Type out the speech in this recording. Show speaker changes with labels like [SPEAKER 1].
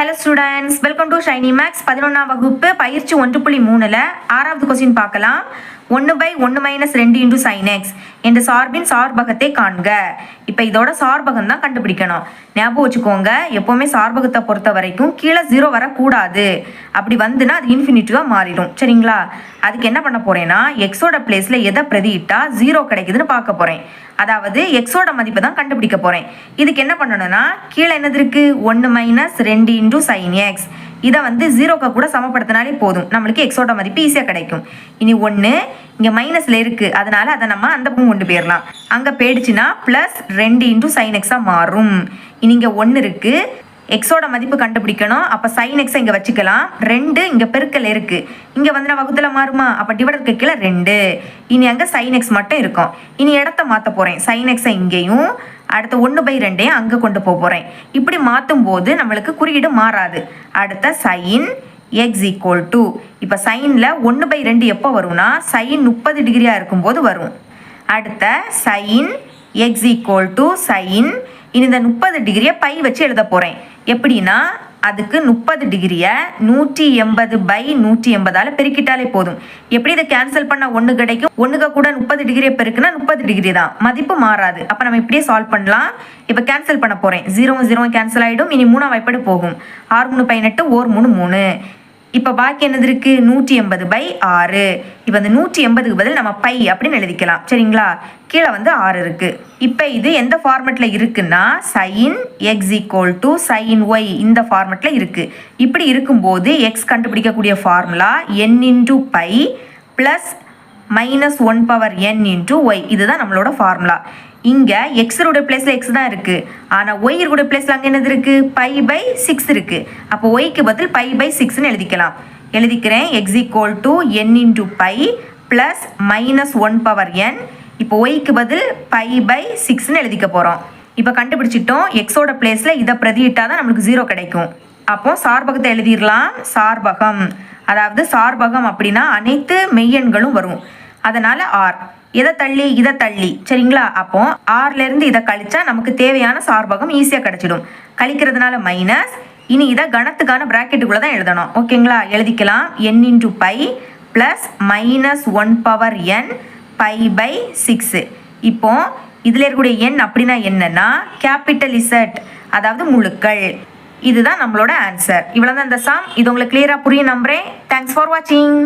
[SPEAKER 1] Hello students welcome to Shiny Max பதினொன்றாம் வகுப்பு பயிற்சி ஒன்று புள்ளி மூணில் ஆறாவது கொஸ்டின் பார்க்கலாம். ஒன்று பை ஒன்று மைனஸ் ரெண்டு இன்டூ சைன் எக்ஸ் என்ற சார்பின் சார்பகத்தை காண்க. இப்போ இதோட சார்பகம் தான் கண்டுபிடிக்கணும். ஞாபகம் வச்சுக்கோங்க எப்போவுமே சார்பகத்தை பொறுத்த வரைக்கும் கீழே ஜீரோ வரக்கூடாது. அப்படி வந்துன்னா அது இன்ஃபினிட்டிவாக மாறிடும். சரிங்களா? அதுக்கு என்ன பண்ண போகிறேன்னா எக்ஸோட பிளேஸில் எதை பிரதியிட்டா ஜீரோ கிடைக்குதுன்னு பார்க்க போகிறேன் அதாவது எக்ஸோட மதிப்பை தான் கண்டுபிடிக்க போகிறேன் இதுக்கு என்ன பண்ணணும்னா கீழே என்னது இருக்குது ஒன்று மைனஸ் ரெண்டு இன்டூ சைன் எக்ஸ் இதை வந்து ஜீரோக்கு கூட சமப்படுத்தினாலே போதும். நம்மளுக்கு எக்ஸோட மதிப்பு ஈஸியாக கிடைக்கும். இனி ஒன்று இங்கே மைனஸில் இருக்குது அதனால் அதை நம்ம அந்த பக்கம் கொண்டு போயிடலாம் அங்கே போயிடுச்சுன்னா ப்ளஸ் ரெண்டு இன்டூ சைன் எக்ஸாக மாறும். இனி இங்கே ஒன்று இருக்குது எக்ஸோட மதிப்பு கண்டுபிடிக்கணும். அப்போ சைன் எக்ஸை இங்கே வச்சுக்கலாம். ரெண்டு இங்கே பெருக்கல் இருக்குது இங்கே வந்து நான் வகுத்தில் மாறுமா? அப்போ டிவைடருக்கு கீழே ரெண்டு. இனி அங்கே சைன் எக்ஸ் மட்டும் இருக்கும். இனி இடத்த மாற்ற போகிறேன் சைன் எக்ஸை இங்கேயும் அடுத்த ஒன்று பை ரெண்டையும் அங்கே கொண்டு போக போகிறேன் இப்படி மாற்றும் போது நம்மளுக்கு குறியீடு மாறாது. அடுத்த சைன் எக்ஸ் ஈக்குவல் டு இப்போ சைனில் ஒன்று பை ரெண்டு எப்போ வரும்னா சைன் முப்பது டிகிரியாக இருக்கும்போது வரும். அடுத்த sine x equal to sine இனி இந்த முப்பது டிகிரியை பை வச்சு எழுத போகிறேன் எப்படின்னா அதுக்கு முப்பது டிகிரியை நூற்றி எண்பது பை நூற்றி எண்பதால் பெருக்கிட்டாலே போதும். எப்படி இதை கேன்சல் பண்ண ஒன்று கிடைக்கும்? ஒன்றுக்கு கூட முப்பது டிகிரியை பெருக்குனா முப்பது டிகிரி தான். மதிப்பு மாறாது. அப்போ நம்ம இப்படியே சால்வ் பண்ணலாம். இப்போ கேன்சல் பண்ண போகிறேன் ஜீரோ ஜீரோ கேன்சல் ஆகிடும் இனி மூணாம் வாய்ப்பாடு போகும். ஆறு மூணு பதினெட்டு ஓர் மூணு மூணு. இப்போ பாக்கி என்னது இருக்கு? நூற்றி எண்பது பை ஆறு. இப்போ அந்த நூற்றி எண்பதுக்கு பதில் நம்ம பை அப்படின்னு எழுதிக்கலாம். சரிங்களா? கீழே வந்து ஆறு இருக்கு. இப்போ இது எந்த ஃபார்மெட்டில் இருக்குன்னா sine x equal to sine y இந்த ஃபார்மெட்டில் இருக்கு. இப்படி இருக்கும்போது எக்ஸ் கண்டுபிடிக்கக்கூடிய formula n into pi plus minus one power n into y இதுதான் நம்மளோட ஃபார்முலா இங்கே எக்ஸருடைய பிளேஸில் எக்ஸ் தான் இருக்குது ஆனால் ஒய் இருக்கக்கூடிய பிளேஸில் அங்கே என்னது இருக்குது பை பை சிக்ஸ் இருக்குது அப்போ ஒய்க்கு பதில் பை பை சிக்ஸ்னு எழுதிக்கலாம். எழுதிக்கிறேன். X equal to n into pi plus minus one power n இப்போ ஒய்க்கு பதில் பை பை சிக்ஸ்னு எழுதிக்க போகிறோம் இப்போ கண்டுபிடிச்சிட்டோம். எக்ஸோட பிளேஸில் இதை பிரதியிட்டால் தான் நம்மளுக்கு ஜீரோ கிடைக்கும். அப்போ சார்பகத்தை எழுதிடலாம். சார்பகம். அதாவது சார்பகம் அப்படின்னா அனைத்து மெய்யெண்களும் வரும். அதனால ஆர் இதை தள்ளி இதை தள்ளி. சரிங்களா? அப்போ ஆர்ல இதை கழிச்சா நமக்கு தேவையான சார்பகம் ஈஸியாக கிடச்சிடும். கழிக்கிறதுனால மைனஸ் இனி இதை கணத்துக்கான ப்ராக்கெட்டுக்குள்ளே தான் எழுதணும். ஓகேங்களா? எழுதிக்கலாம். N into pi plus minus one power n pi pi six இப்போ இதில் இருக்கக்கூடிய எண் அப்படின்னா என்னன்னா கேபிட்டல் இசட் அதாவது முழுக்கள். இதுதான் நம்மளோட ஆன்சர் இவ்வளோ தான் இந்த சாம் இது உங்களுக்கு கிளியராக புரியும் நம்புறேன். தேங்க்ஸ் ஃபார் வாட்சிங்